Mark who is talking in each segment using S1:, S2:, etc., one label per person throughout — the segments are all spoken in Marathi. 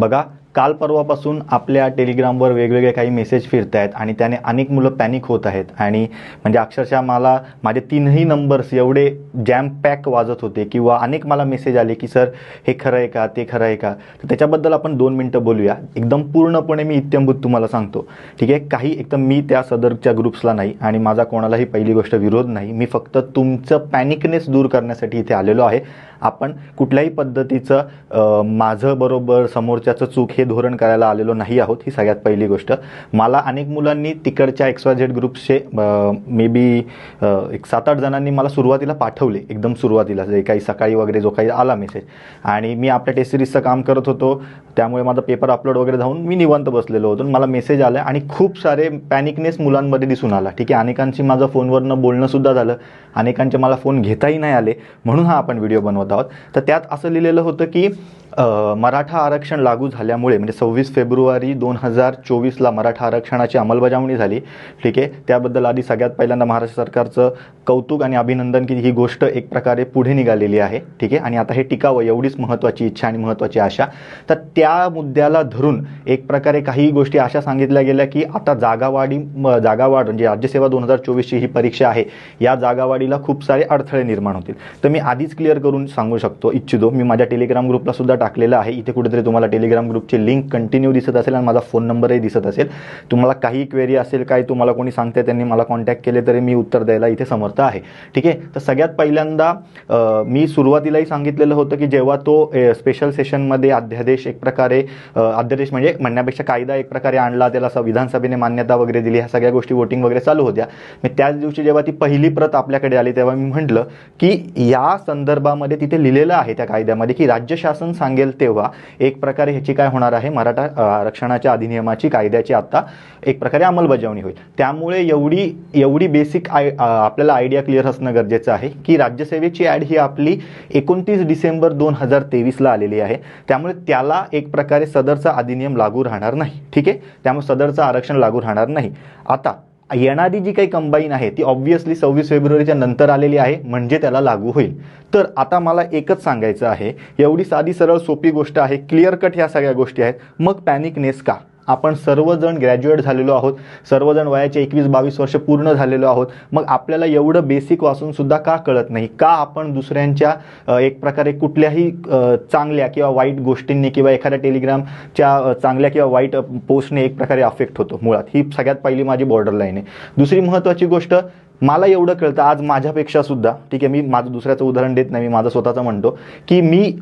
S1: बघा काल परवापासून आपल्या टेलिग्रामवर वेगवेगळे काही मेसेज फिरत आहेत आणि त्याने अनेक मुलं पॅनिक होत आहेत. आणि म्हणजे अक्षरशः मला माझे तीनही नंबर्स एवढे जॅम पॅक वाजत होते किंवा अनेक मला मेसेज आले की सर हे खरं आहे का? ते खरं आहे का? तर त्याच्याबद्दल आपण दोन मिनटं बोलूया. एकदम पूर्णपणे मी इत्यंभूत तुम्हाला सांगतो. ठीक आहे? काही एकदम मी त्या सदरच्या ग्रुप्सला नाही आणि माझा कोणालाही पहिली गोष्ट विरोध नाही. मी फक्त तुमचं पॅनिकनेस दूर करण्यासाठी इथे आलेलो आहे. आपण कुठल्याही पद्धतीचं माझं बरोबर समोरच्याचं चूक हे धोरण करायला आलेलो नाही आहोत ही सगळ्यात पहिली गोष्ट. मला अनेक मुलांनी तिकडच्या एक्स झेड ग्रुप्सचे मे बी एक सात आठ जणांनी मला सुरुवातीला पाठवले एकदम सुरुवातीला जे काही सकाळी वगैरे जो काही आला मेसेज आणि मी आपल्या टेस्ट सिरीजचं काम करत होतो त्यामुळे माझा पेपर अपलोड वगैरे जाऊन मी निवांत बसलेलो होतो. मला मेसेज आला आणि खूप सारे पॅनिकनेस मुलांमध्ये दिसून आला. ठीक आहे अनेकांशी माझं फोनवरनं बोलणंसुद्धा झालं. अनेकांचे मला फोन घेताही नाही आले म्हणून हा आपण व्हिडिओ बनवत आहोत. तर त्यात असं लिहिलेलं होतं की मराठा आरक्षण लागू झाल्यामुळे म्हणजे सव्वीस फेब्रुवारी दोन हजार चोवीसला मराठा आरक्षणाची अंमलबजावणी झाली. ठीक आहे. त्याबद्दल आधी सगळ्यात पहिल्यांदा महाराष्ट्र सरकारचं कौतुक आणि अभिनंदन की ही गोष्ट एक प्रकारे पुढे निघालेली आहे. ठीक आहे. आणि आता हे टिकावं एवढीच महत्त्वाची इच्छा आणि महत्त्वाची आशा. तर त्या मुद्द्याला धरून एक प्रकारे काही गोष्टी अशा सांगितल्या गेल्या की आता जागावाडी म- जागावाढ म्हणजे राज्यसेवा दोन हजार चोवीसची ही परीक्षा आहे. या जागावाढीला खूप सारे अडथळे निर्माण होतील. तर मी आधीच क्लिअर करून सांगू शकतो इच्छितो. मी माझ्या टेलिग्राम ग्रुपला सुद्धा टाकलेलं आहे. इथे कुठेतरी तुम्हाला टेलिग्राम ग्रुपची लिंक कंटिन्यू दिसत असेल आणि माझा फोन नंबरही दिसत असेल. तुम्हाला काही क्वेरी असेल काही तुम्हाला कोणी सांगते त्यांनी मला कॉन्टॅक्ट केले तरी मी उत्तर द्यायला इथे समर्थ आहे. ठीक आहे? तर सगळ्यात पहिल्यांदा मी सुरुवातीलाही सांगितलेलं होतं की जेव्हा तो स्पेशल सेशनमध्ये अध्यादेश एक प्रकारे अध्यादेश म्हणजे म्हणण्यापेक्षा कायदा एक प्रकारे आणला त्याला विधानसभेने मान्यता वगैरे दिली ह्या सगळ्या गोष्टी वोटिंग वगैरे चालू होत्या. मी त्याच दिवशी जेव्हा ती पहिली प्रत आपल्याकडे आली तेव्हा मी म्हटलं की या संदर्भामध्ये तिथे लिहिलेलं आहे त्या कायद्यामध्ये की राज्य शासन सांगेल तेव्हा एक प्रकारे ह्याची काय होणार आहे. मराठा आरक्षणाच्या अधिनियमाची कायद्याची आता एक प्रकारे अंमलबजावणी होईल. त्यामुळे एवढी एवढी बेसिक आय आपल्याला आयडिया क्लिअर असणं गरजेचं आहे की राज्यसेवेची ॲड ही आपली एकोणतीस डिसेंबर दोन हजार तेवीसला आलेली आहे. त्यामुळे त्याला एक प्रकारे सदरचा अधिनियम लागू राहणार नाही. ठीक आहे? त्यामुळे सदरचं आरक्षण लागू राहणार नाही. आता येणारी जी काही कंबाईन आहे ती ऑब्व्हियसली सव्वीस फेब्रुवारीच्या नंतर आलेली आहे म्हणजे त्याला लागू होईल. तर आता मला एकच सांगायचं आहे एवढी साधी सरळ सोपी गोष्ट आहे क्लिअर कट ह्या सगळ्या गोष्टी आहेत मग पॅनिकनेस का? आपण सर्वजण ग्रॅज्युएट झालेलो आहोत. सर्वजण वयाचे एकवीस बावीस वर्ष पूर्ण झालेलो आहोत. मग आपल्याला एवढं बेसिक वाचूनसुद्धा का कळत नाही? का आपण दुसऱ्यांच्या एक प्रकारे कुठल्याही चांगल्या किंवा वाईट गोष्टींनी किंवा एखाद्या टेलिग्रामच्या चांगल्या किंवा वाईट पोस्टने एक प्रकारे अफेक्ट होतो मुळात. ही सगळ्यात पहिली माझी बॉर्डर लाईन आहे. दुसरी महत्त्वाची गोष्ट मला एवढं कळतं आज माझ्यापेक्षा सुद्धा ठीक आहे मी माझं दुसऱ्याचं उदाहरण देत नाही मी माझं स्वतःचं म्हणतो की मी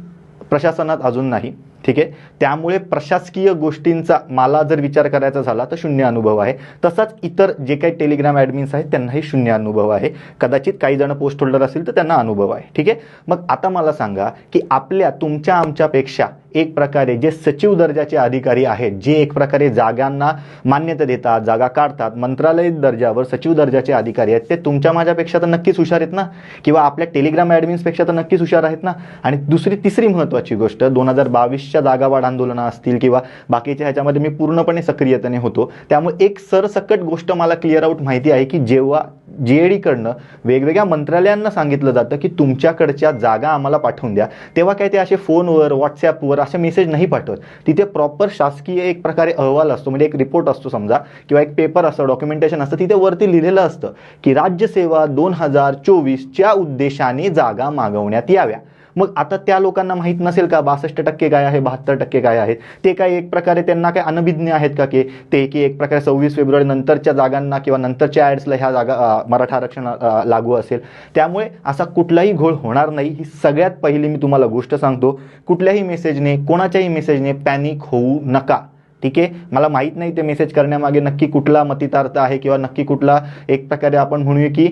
S1: प्रशासनात अजून नाही. ठीक आहे? त्यामुळे प्रशासकीय गोष्टींचा मला जर विचार करायचा झाला तर शून्य अनुभव आहे. तसाच इतर जे काही टेलिग्राम ॲडमिन्स आहेत त्यांनाही शून्य अनुभव आहे. कदाचित काही जण पोस्ट होल्डर असतील तर त्यांना अनुभव आहे. ठीक आहे? मग आता मला सांगा की आपल्या तुमच्या आमच्यापेक्षा एक प्रकारे जे सचिव दर्जाचे अधिकारी आहेत जे एक प्रकारे जागांना मान्यता देतात जागा काढतात मंत्रालय दर्जावर सचिव दर्जाचे अधिकारी आहेत ते तुमच्या माझ्यापेक्षा तर नक्कीच हुशार आहेत ना? किंवा आपल्या टेलिग्राम ॲडमिन्सपेक्षा तर नक्कीच हुशार आहेत ना? आणि दुसरी तिसरी महत्त्वाची गोष्ट दोन हजार बावीसच्या जागावाढ आंदोलनं असतील किंवा बाकीच्या ह्याच्यामध्ये मी पूर्णपणे सक्रियतेने होतो त्यामुळे एक सरसकट गोष्ट मला क्लिअर आउट माहिती आहे की जेव्हा जे कडनं वेगवेगळ्या मंत्रालयांना सांगितलं जातं की तुमच्याकडच्या जागा आम्हाला पाठवून द्या तेव्हा काय ते असे फोनवर व्हॉट्सॲपवर असे मेसेज नाही पाठवत. तिथे प्रॉपर शासकीय एक प्रकारे अहवाल असतो म्हणजे एक रिपोर्ट असतो समजा किंवा एक पेपर असतं डॉक्युमेंटेशन असतं तिथे वरती लिहिलेलं असतं की राज्यसेवा दोन हजार चोवीसच्या उद्देशाने जागा मागवण्यात याव्या. मग आता त्या लोकांना माहीत नसेल का बासष्ट टक्के काय आहे बहात्तर टक्के काय आहेत ते काय एक प्रकारे त्यांना काय अनभिज्ञ आहेत का की ते की एक प्रकारे सव्वीस फेब्रुवारी नंतरच्या जागांना किंवा नंतरच्या ॲड्सला ह्या जागा मराठा आरक्षण लागू असेल? त्यामुळे असा कुठलाही घोळ होणार नाही. ही सगळ्यात पहिली मी तुम्हाला गोष्ट सांगतो. कुठल्याही मेसेजने कोणाच्याही मेसेजने पॅनिक होऊ नका. ठीक आहे? मला माहीत नाही ते मेसेज करण्यामागे नक्की कुठला मतितार्थ आहे किंवा नक्की कुठला एक प्रकारे आपण म्हणूया की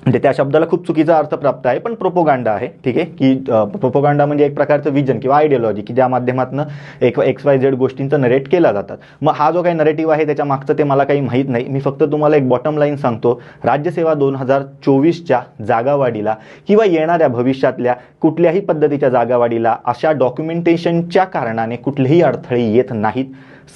S1: म्हणजे त्या शब्दाला खूप चुकीचा अर्थ प्राप्त आहे पण प्रोपोगांडा आहे ठीक आहे? की प्रोपोगांडा म्हणजे एक प्रकारचं विजन किंवा आयडियोलॉजी की ज्या माध्यमातून एक एक्स वाय झेड गोष्टींचं नरेट केला जातात. मग हा जो काही नरेटिव्ह आहे त्याच्या मागचं ते मला काही माहीत नाही. मी फक्त तुम्हाला एक बॉटम लाईन सांगतो. राज्यसेवा दोन हजार चोवीसच्या जागावाढीला किंवा येणाऱ्या भविष्यातल्या कुठल्याही पद्धतीच्या जागावाढीला अशा डॉक्युमेंटेशनच्या कारणाने कुठलेही अडथळे येत नाहीत.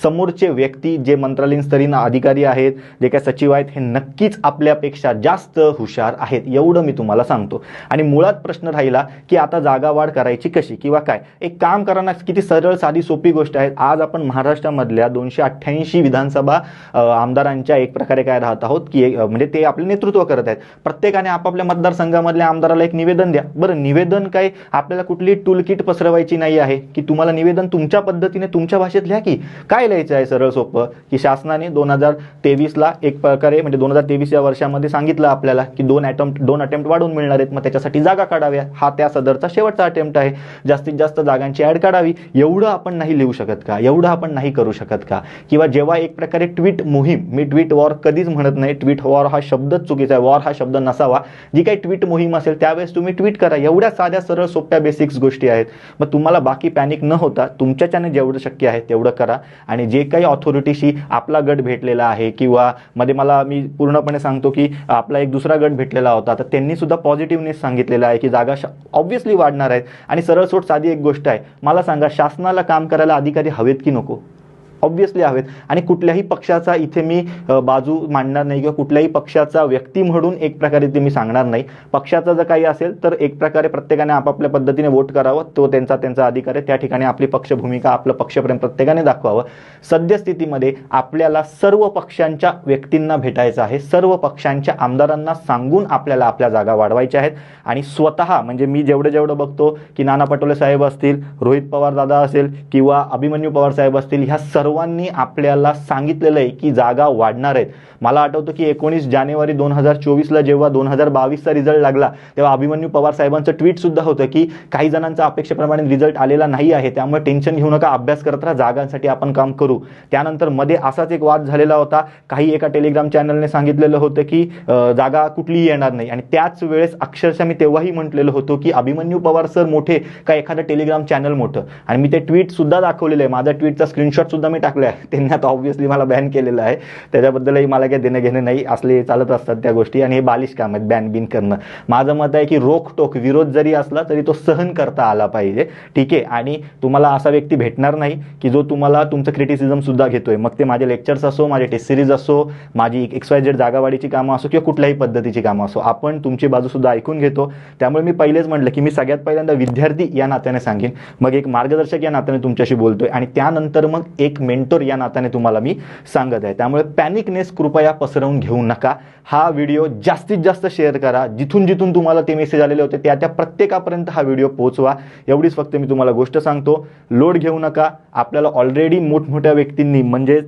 S1: समोरचे व्यक्ती जे मंत्रालयीन अधिकारी आहेत जे काय सचिव आहेत हे नक्कीच आपल्यापेक्षा जास्त हुशार आहेत एवढं मी तुम्हाला सांगतो. आणि मुळात प्रश्न राहिला की आता जागा वाढ करायची कशी किंवा काय? एक काम करा ना किती सरळ साधी सोपी गोष्ट आहे. आज आपण महाराष्ट्रामधल्या दोनशे अठ्ठ्याऐंशी विधानसभा आमदारांच्या एक प्रकारे काय राहत आहोत की म्हणजे ते आपले नेतृत्व करत आहेत. प्रत्येकाने आपापल्या मतदारसंघामधल्या आमदाराला एक निवेदन द्या. बरं निवेदन काय? आपल्याला कुठली टूल किट पसरवायची नाही आहे. की तुम्हाला निवेदन तुमच्या पद्धतीने तुमच्या भाषेत लिहा की काय लिहायचं आहे सरळ सोपं की शासनाने दोन हजार तेवीसला एक प्रकारे म्हणजे दोन हजार तेवीस या वर्षामध्ये सांगितलं आपल्याला की दोन अटेम्प्ट दोन अटेम्प्ट वाढून मिळणार आहेत मग त्याच्यासाठी जागा काढाव्या. हा त्या सदरचा शेवटचा अटेम्प्ट आहे. जास्तीत जास्त जागांची ॲड काढावी. एवढं आपण नाही लिहू शकत का? एवढं आपण नाही करू शकत का? किंवा जेव्हा एक प्रकारे ट्विट मोहीम मी ट्विट वॉर कधीच म्हणत नाही ट्विट वॉर हा शब्दच चुकीचा आहे वॉर हा शब्द नसावा. जी काही ट्विट मोहीम असेल त्यावेळेस तुम्ही ट्विट करा. एवढ्या साध्या सरळ सोप्या बेसिक्स गोष्टी आहेत. मग तुम्हाला बाकी पॅनिक न होता तुमच्याच्याने जेवढं शक्य आहे तेवढं करा. आणि जे काही ऑथॉरिटीशी आपला गट भेटलेला आहे किंवा मध्ये मला मी पूर्णपणे सांगतो की आपला एक दुसरा गट भेटलेला होता तर त्यांनी सुद्धा पॉझिटिव्हनेस सांगितलेलं आहे की जागा ऑब्व्हियसली वाढणार आहेत. आणि सरळ सोट साधी एक गोष्ट आहे. मला सांगा शासनाला काम करायला अधिकारी हवेत की नको? ऑब्व्हियसली हवेत. आणि कुठल्याही पक्षाचा इथे मी बाजू मांडणार नाही किंवा कुठल्याही पक्षाचा व्यक्ती म्हणून एक प्रकारे ते मी सांगणार नाही. पक्षाचं जर काही असेल तर एक प्रकारे प्रत्येकाने आपापल्या पद्धतीने वोट करावं. तो त्यांचा त्यांचा अधिकार आहे. त्या ठिकाणी आपली पक्ष भूमिका आपलं पक्षप्रेम प्रत्येकाने दाखवावं. सद्यस्थितीमध्ये आपल्याला सर्व पक्षांच्या व्यक्तींना भेटायचं आहे. सर्व पक्षांच्या आमदारांना सांगून आपल्याला आपल्या जागा वाढवायच्या आहेत. आणि स्वतः म्हणजे मी जेवढं जेवढं बघतो की नाना पटोले साहेब असतील रोहित पवार दादा असेल किंवा अभिमन्यू पवार साहेब असतील ह्या सर्व सर्वांनी आपल्याला सांगितलेलं आहे की जागा वाढणार आहेत. मला आठवतं की एकोणीस जानेवारी दोन हजार चोवीसला जेव्हा दोन हजार बावीसचा रिझल्ट लागला तेव्हा अभिमन्यू पवार साहेबांचं ट्विट सुद्धा होतं की काही जणांचा अपेक्षेप्रमाणे रिझल्ट आलेला नाही आहे त्यामुळे टेन्शन घेऊ नका अभ्यास करत राहा जागांसाठी आपण काम करू. त्यानंतरमध्ये असाच एक वाद झालेला होता काही एका टेलिग्राम चॅनलने सांगितलेलं होतं की जागा कुठलीही येणार नाही. आणि त्याच वेळेस अक्षरशः मी तेव्हाही म्हटलेलं होतो की अभिमन्यू पवार सर मोठे का एखादं टेलिग्राम चॅनल मोठं. आणि मी ते ट्विटसुद्धा दाखवलेलं आहे. माझा ट्विटचा स्क्रीनशॉट सुद्धा मी टाकला आहे त्यांनी आता ऑब्व्हियसली मला बॅन केलेलं आहे. त्याच्याबद्दलही मला काही देणं घेणं नाही. असले चालत असतात त्या गोष्टी. आणि हे बालिश काम आहेत बॅन बिन करणं. माझं मत आहे की रोखटोक विरोध जरी असला तरी तो सहन करता आला पाहिजे. ठीक आहे? आणि तुम्हाला असा व्यक्ती भेटणार नाही की जो तुम्हाला तुमचं क्रिटिसिझम सुद्धा घेतोय. मग ते माझे लेक्चर्स असो माझे टेस्ट सिरीज असो माझी एक्स वाय झेड जागावाडीची कामं असो किंवा कुठल्याही पद्धतीची कामं असो. आपण तुमची बाजू सुद्धा ऐकून घेतो. त्यामुळे मी पहिलेच म्हटलं की मी सगळ्यात पहिल्यांदा विद्यार्थी या नात्याने सांगेन. मग एक मार्गदर्शक या नात्याने तुमच्याशी बोलतोय. आणि त्यानंतर मग एक मेंटोर या नात्याने तुम्हाला मी सांगत आहे. त्यामुळे पॅनिकनेस कृपया पसरवून घेऊ नका. हा व्हिडिओ जास्तीत जास्त शेअर करा. जिथून जिथून तुम्हाला ते मेसेज आलेले होते त्या त्या प्रत्येकापर्यंत हा व्हिडिओ पोहोचवा. एवढीच फक्त मी तुम्हाला गोष्ट सांगतो. लोड घेऊ नका. आपल्याला ऑलरेडी मोठमोठ्या व्यक्तींनी म्हणजे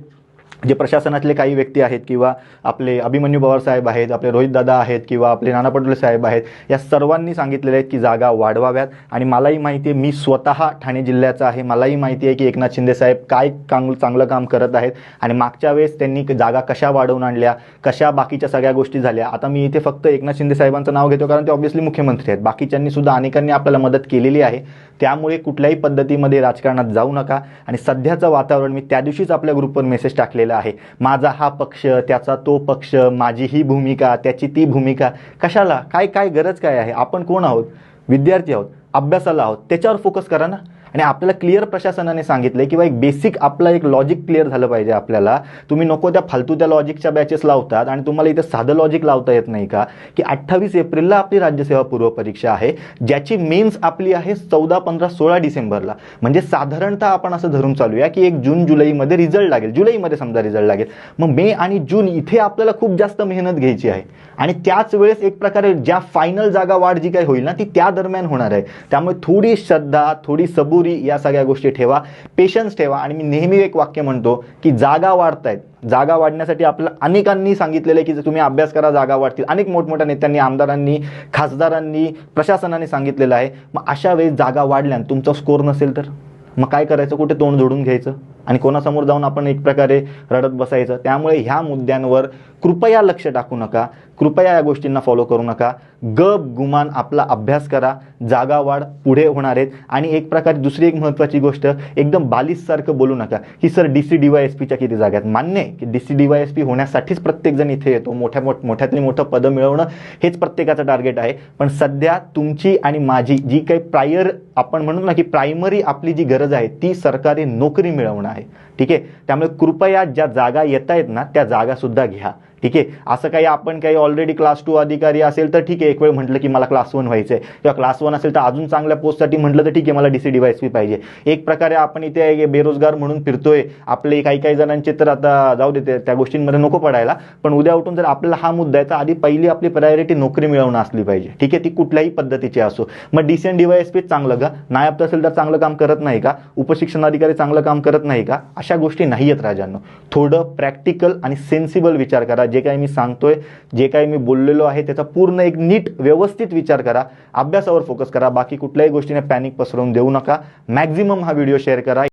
S1: जे प्रशासनातले काही व्यक्ती आहेत किंवा आपले अभिमन्यू पवार साहेब आहेत आपले रोहित दादा आहेत किंवा आपले नाना पटोले साहेब आहेत या सर्वांनी सांगितलेले आहेत की जागा वाढवाव्यात. आणि मलाही माहिती आहे मी स्वतः ठाणे जिल्ह्याचा आहे. मलाही माहिती आहे की एकनाथ शिंदे साहेब काय कांग चांगलं काम करत आहेत. आणि मागच्या वेळेस त्यांनी जागा कशा वाढवून आणल्या कशा बाकीच्या सगळ्या गोष्टी झाल्या. आता मी इथे फक्त एकनाथ शिंदे साहेबांचं नाव घेतो कारण ते ऑब्व्हियसली मुख्यमंत्री आहेत. बाकीच्यांनी सुद्धा अनेकांनी आपल्याला मदत केलेली आहे. त्यामुळे कुठल्याही पद्धतीमध्ये राजकारणात जाऊ नका. आणि सध्याचं वातावरण मी त्या दिवशीच आपल्या ग्रुपवर मेसेज टाकलेला आहे. माझा हा पक्ष त्याचा तो पक्ष माझी ही भूमिका त्याची ती भूमिका कशाला? काय काय गरज काय आहे? आपण कोण आहोत? विद्यार्थी आहोत? अभ्यासाला आहोत? त्याच्यावर फोकस करा ना. आणि आपल्याला क्लिअर प्रशासनाने सांगितलं किंवा एक बेसिक आपलं एक लॉजिक क्लिअर झालं पाहिजे आपल्याला. तुम्ही नको त्या फालतू त्या लॉजिकच्या बॅचेस लावतात आणि तुम्हाला इथं साधं लॉजिक लावता येत नाही का? की अठ्ठावीस एप्रिलला आपली राज्यसेवा पूर्व परीक्षा आहे ज्याची मेन्स आपली आहे चौदा पंधरा सोळा डिसेंबरला. म्हणजे साधारणतः आपण असं धरून चालूया की एक जून जुलैमध्ये रिझल्ट लागेल. जुलैमध्ये समजा रिझल्ट लागेल. मग मे आणि जून इथे आपल्याला खूप जास्त मेहनत घ्यायची आहे. आणि त्याच वेळेस एक प्रकारे ज्या फायनल जागा वाढ जी काही होईल ना ती त्या दरम्यान होणार आहे. त्यामुळे थोडी श्रद्धा थोडी सबुरी या सगळ्या गोष्टी ठेवा. पेशन्स ठेवा. आणि मी नेहमी एक वाक्य म्हणतो की जागा वाढतायत. जागा वाढण्यासाठी आपल्याला अनेकांनी सांगितलेलं आहे की जर तुम्ही अभ्यास करा जागा वाढतील. अनेक मोठमोठ्या नेत्यांनी आमदारांनी खासदारांनी प्रशासनाने सांगितलेलं आहे. मग अशा वेळेस जागा वाढल्यान तुमचा स्कोर नसेल तर? मग काय करायचं? कुठे तोंड जोडून घ्यायचं? आणि कोणासमोर जाऊन आपण एक प्रकारे रडत बसायचं त्यामुळे ह्या मुद्द्यांवर कृपया लक्ष टाकू नका. कृपया या गोष्टींना फॉलो करू नका. गप गुमान आपला अभ्यास करा. जागा वाढ पुढे होणार आहेत. आणि एक प्रकारे दुसरी एक महत्त्वाची गोष्ट एकदम बालिशसारखं बोलू नका की sir D C D Y S पीच्या किती जागा आहेत? मान्य आहे की D C D Y S P होण्यासाठीच प्रत्येकजण इथे येतो. मोठ्या मोठ मोठ्यातली मोठं पदं मिळवणं हेच प्रत्येकाचं टार्गेट आहे. पण सध्या तुमची आणि माझी जी काही प्रायर आपण म्हणू ना की प्रायमरी आपली जी गरज आहे ती सरकारी नोकरी मिळवणं आहे. ठीक आहे? त्यामुळे कृपया ज्या जागा येत आहेत ना त्या जागा सुद्धा घ्या. ठीक आहे? असं काही आपण काही ऑलरेडी क्लास टू अधिकारी असेल तर ठीक आहे. एक वेळ म्हटलं की मला क्लास वन व्हायचं आहे किंवा क्लास वन असेल तर अजून चांगल्या पोस्टसाठी म्हटलं तर ठीक आहे मला डी सी डी पाहिजे. एक प्रकारे आपण इथे बेरोजगार म्हणून फिरतोय. आपले काही काही जणांचे तर आता जाऊ देते त्या गोष्टींमध्ये नको पडायला. पण उद्या उठून जर आपल्याला हा मुद्दा आहे तर आधी पहिली आपली प्रायोरिटी नोकरी मिळवणं असली पाहिजे. ठीक आहे? ती कुठल्याही पद्धतीची असो. मग डी सी एन डी चांगलं का? नायब तहसीलदार चांगलं काम करत नाही का? उपशिक्षण अधिकारी चांगलं काम करत नाही का? अशा गोष्टी नाही आहेत राजांनो. थोडं प्रॅक्टिकल आणि सेन्सिबल विचार करा. जे काही मी सांगतोय जे काही मी बोललेलो आहे त्याचा पूर्ण एक नीट व्यवस्थित विचार करा अभ्यासावर फोकस करा बाकी कुठल्याही गोष्टीने पॅनिक पसरवून देऊ नका. मॅक्झिमम हा व्हिडिओ शेअर करा.